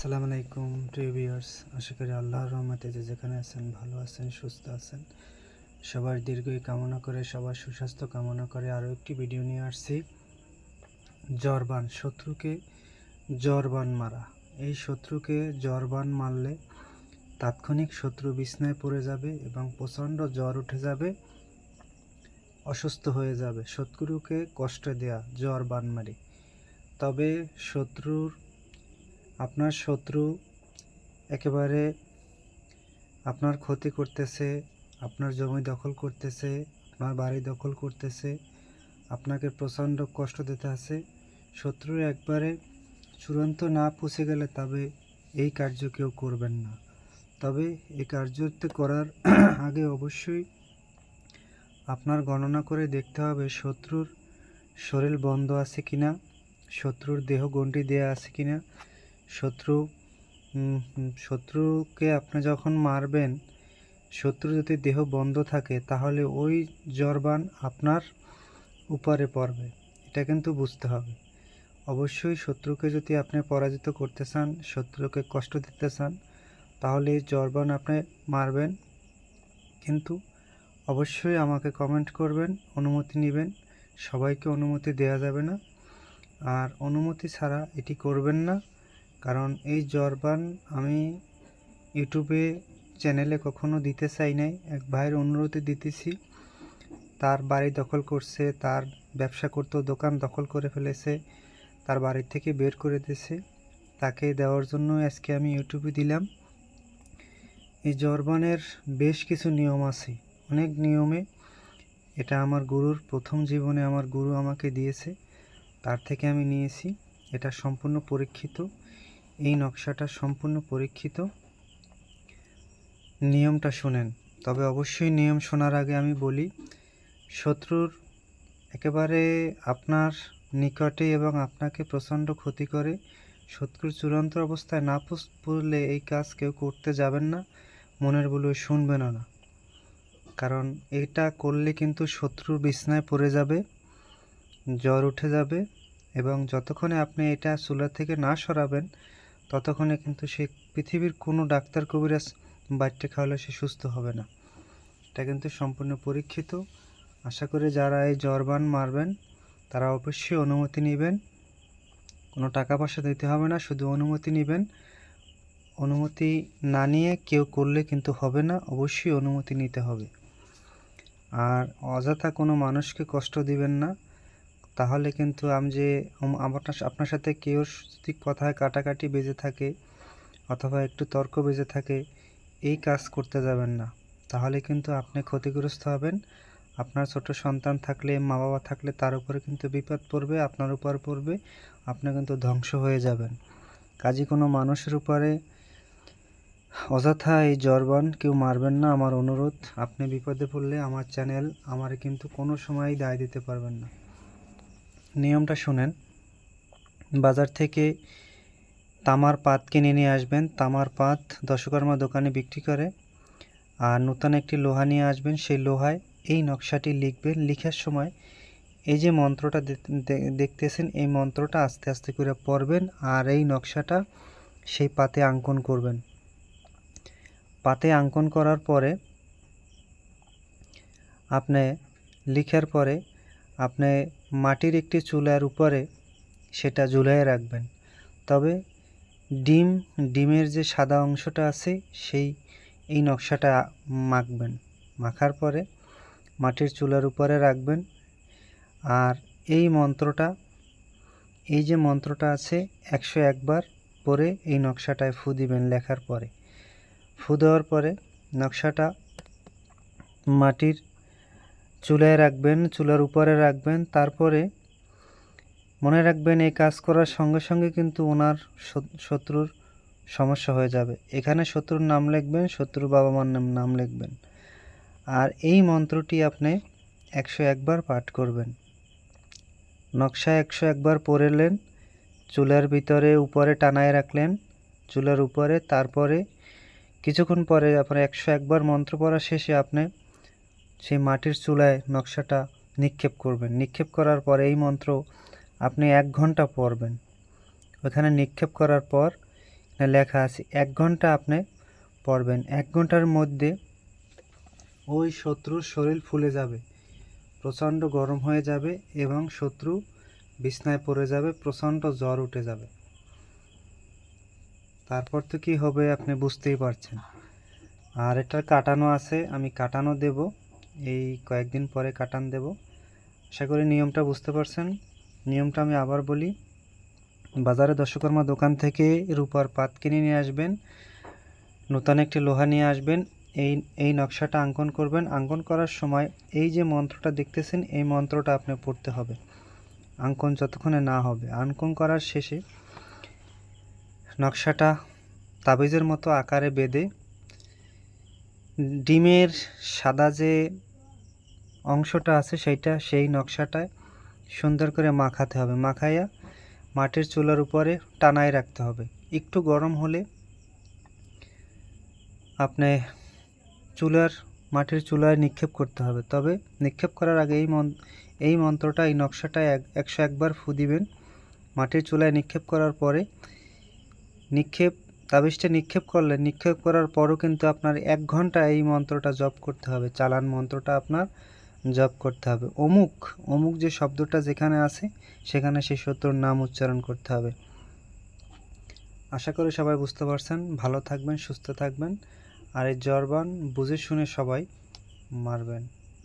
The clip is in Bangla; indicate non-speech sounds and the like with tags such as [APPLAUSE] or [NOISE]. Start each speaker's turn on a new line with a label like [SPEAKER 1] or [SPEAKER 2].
[SPEAKER 1] আসসালামু আলাইকুম ভিউয়ার্স। আশা করি আল্লাহর রহমতে যে যেখানে আছেন, ভালো আছেন, সুস্থ আছেন। সবার দীর্ঘই কামনা করে, সবার সুস্বাস্থ্য কামনা করে আরও একটি ভিডিও নিয়ে আসছি। জ্বরবান শত্রুকে জ্বরবান মারা। এই শত্রুকে জ্বরবান মারলে তাৎক্ষণিক শত্রু বিছনায় পড়ে যাবে এবং প্রচণ্ড জ্বর উঠে যাবে, অসুস্থ হয়ে যাবে। শত্রুকে কষ্ট দেয়া জ্বর বান মারি। তবে শত্রুর আপনার শত্রু একেবারে আপনার ক্ষতি করতেছে, আপনার জমি দখল করতেছে, আপনার বাড়ি দখল করতেছে, আপনাকে প্রচণ্ড কষ্ট দিতে আছে। শত্রু একবারে চূড়ান্ত না পুষে গেলে তবে এই কার্য কেউ করবেন না। তবে এই কার্যতে করার [CLEARS THROAT] আগে অবশ্যই আপনার গণনা করে দেখতে হবে শত্রুর শরীর বন্ধ আছে কিনা, শত্রুর দেহ গণ্ডি দেয়া আছে কিনা। শত্রু শত্রুকে আপনি যখন মারবেন, শত্রু যদি দেহ বন্ধ থাকে, তাহলে ওই জরবান আপনার উপরে পড়বে। এটা কিন্তু বুঝতে হবে। অবশ্যই শত্রুকে যদি আপনি পরাজিত করতে চান, শত্রুকে কষ্ট দিতে চান, তাহলে এই জরবান আপনি মারবেন। কিন্তু অবশ্যই আমাকে কমেন্ট করবেন, অনুমতি নেবেন। সবাইকে অনুমতি দেওয়া যাবে না। আর অনুমতি ছাড়া এটি করবেন না। কারণ এই জরবান আমি ইউটিউবে চ্যানেলে কখনো দিতে চাই নাই। এক ভাইয়ের অনুরোধে দিতেছি। তার বাড়ি দখল করছে, তার ব্যবসা করতো, দোকান দখল করে ফেলেছে, তার বাড়ি থেকে বের করে দিয়েছে। তাকে দেওয়ার জন্য আজকে আমি ইউটিউবে দিলাম। এই জরবানের বেশ কিছু নিয়ম আছে। অনেক নিয়মে এটা আমার গুরুর, প্রথম জীবনে আমার গুরু আমাকে দিয়েছে। তার থেকে আমি নিয়েছি। এটা সম্পূর্ণ পরীক্ষিত। এই নকশাটা সম্পূর্ণ পরীক্ষিত। নিয়মটা শোনেন। তবে অবশ্যই নিয়ম শোনার আগে আমি বলি, শত্রুর একেবারে আপনার নিকটে এবং আপনাকে প্রচণ্ড ক্ষতি করে, শত্রুর চূড়ান্ত অবস্থায় না পড়লে এই কাজ কেউ করতে যাবেন না, মনের বলে শুনবেনও না। কারণ এটা করলে কিন্তু শত্রুর বিছনায় পড়ে যাবে, জ্বর উঠে যাবে এবং যতক্ষণে আপনি এটা চুলা থেকে না সরাবেন ততক্ষণে কিন্তু সে পৃথিবীর কোনো ডাক্তার কবিরাজ বাড়িতে খাওয়ালে সে সুস্থ হবে না। এটা কিন্তু সম্পূর্ণ পরীক্ষিত। আশা করি যারা এই জ্বরবান মারবেন, তারা অবশ্যই অনুমতি নেবেন। কোনো টাকা পয়সা দিতে হবে না, শুধু অনুমতি নেবেন। অনুমতি না নিয়ে কেউ করলে কিন্তু হবে না, অবশ্যই অনুমতি নিতে হবে। আর অযথা কোনো মানুষকে কষ্ট দিবেন না। তাহলে কিন্তু আমি যে আমার আপনার সাথে কেউ যদি কথায় কাটাকাটি বেজে থাকে অথবা একটু তর্ক বেজে থাকে, এই কাজ করতে যাবেন না। তাহলে কিন্তু আপনি ক্ষতিগ্রস্ত হবেন। আপনার ছোট সন্তান থাকলে মা বাবা থাকলে তার উপরে কিন্তু বিপদ পড়বে, আপনার উপর পড়বে, আপনি কিন্তু ধ্বংস হয়ে যাবেন। কাজে কোনো মানুষের উপরে অযথা এই জরবান কেউ মারবেন না। আমার অনুরোধ, আপনি বিপদে পড়লে আমার চ্যানেল আমারে কিন্তু কোনো সময়ই দায় দিতে পারবেন না। নিয়মটা শুনেন। বাজার থেকে তামার পাত কিনে নিয়ে আসবেন। তামার পাত দশকর্মা দোকানে বিক্রি করে আর নতুন একটি লোহা নিয়ে আসবেন। সেই লোহায় এই নকশাটি লিখবেন। লিখার সময় এই যে মন্ত্রটা দেখতেছেন, এই মন্ত্রটা আস্তে আস্তে করে পড়বেন আর এই নকশাটা সেই পাতে অঙ্কন করবেন। পাতে অঙ্কন করার পরে আপনি লিখার পরে আপনি মাটির একটি চুলার উপরে সেটা ঝুলিয়ে রাখবেন। তবে ডিম, ডিমের যে সাদা অংশটা আছে, সেই, এই নকশাটা মাখবেন। মাখার পরে মাটির চুলার উপরে রাখবেন। আর এই মন্ত্রটা, এই যে মন্ত্রটা আছে, একশো একবার পরে এই নকশাটায় ফু দিবেন লেখার পরে। ফু দেওয়ার পরে নকশাটা মাটির চুলায় রাখবেন, চুলার উপরে রাখবেন, তারপরে মনে রাখবেন এই কাজ করার সঙ্গে সঙ্গে কিন্তু ওনার শত্রুর সমস্যা হয়ে যাবে। এখানে শত্রুর নাম লিখবেন, শত্রুর বাবা মার নাম নাম লিখবেন। আর এই মন্ত্রটি আপনি একশো একবার পাঠ করবেন। নকশা একশো একবার পড়লেন, চুলার ভিতরে উপরে টানায় রাখলেন, চুলার উপরে, তারপরে কিছুক্ষণ পরে আপনার একশো একবার মন্ত্র পড়া শেষে আপনি সেই মাটির চুলায় নকশাটা নিক্ষেপ করবেন। নিক্ষেপ করার পর এই মন্ত্র আপনি এক ঘণ্টা পড়বেন। ওখানে নিক্ষেপ করার পর লেখা আছে, এক ঘণ্টা আপনি পড়বেন। এক ঘণ্টার মধ্যে ওই শত্রুর শরীর ফুলে যাবে, প্রচণ্ড গরম হয়ে যাবে এবং শত্রু বিছনায় পড়ে যাবে, প্রচণ্ড জ্বর উঠে যাবে। তারপর তো কী হবে আপনি বুঝতেই পারছেন। আর এটা কাটানো আছে, আমি কাটানো দেব। এই কয়েকদিন পরে কাটান দেব। আশা করি নিয়মটা বুঝতে পারছেন। নিয়মটা আমি আবার বলি, বাজারে দশকর্মা দোকান থেকে রূপার পাত কিনে নিয়ে আসবেন, নতুন একটি লোহা নিয়ে আসবেন, এই এই নকশাটা অঙ্কন করবেন। অঙ্কন করার সময় এই যে মন্ত্রটা দেখতেছেন, এই মন্ত্রটা আপনি পড়তে হবে। অঙ্কন যতক্ষণে না হবে অঙ্কন করার শেষে নকশাটা তাবিজের মতো আকারে বেঁধে, ডিমের সাদা যে অংশটা আছে সেইটা, সেই নকশাটায় সুন্দর করে মাখাতে হবে। মাখাইয়া মাটির চুলার উপরে টানায় রাখতে হবে। একটু গরম হলে আপনি চুলার, মাটির চুলায় নিক্ষেপ করতে হবে। তবে নিক্ষেপ করার আগে এই মন, এই মন্ত্রটা, এই নকশাটা এক, একশো একবার ফু দিবেন। মাটির চুলায় নিক্ষেপ করার পরে নিক্ষেপ, তাবিজটা নিক্ষেপ করলে, নিক্ষেপ করার পরও কিন্তু আপনার এক ঘণ্টা এই মন্ত্রটা জপ করতে হবে। চালান মন্ত্রটা আপনার জপ করতে হবে। অমুক অমুক যে শব্দটা যেখানে আছে, সেখানে সেই সত্যর নাম উচ্চারণ করতে হবে। আশা করি সবাই বুঝতে পারছেন। ভালো থাকবেন, সুস্থ থাকবেন। আর এই জরবান বুঝে শুনে সবাই মারবেন।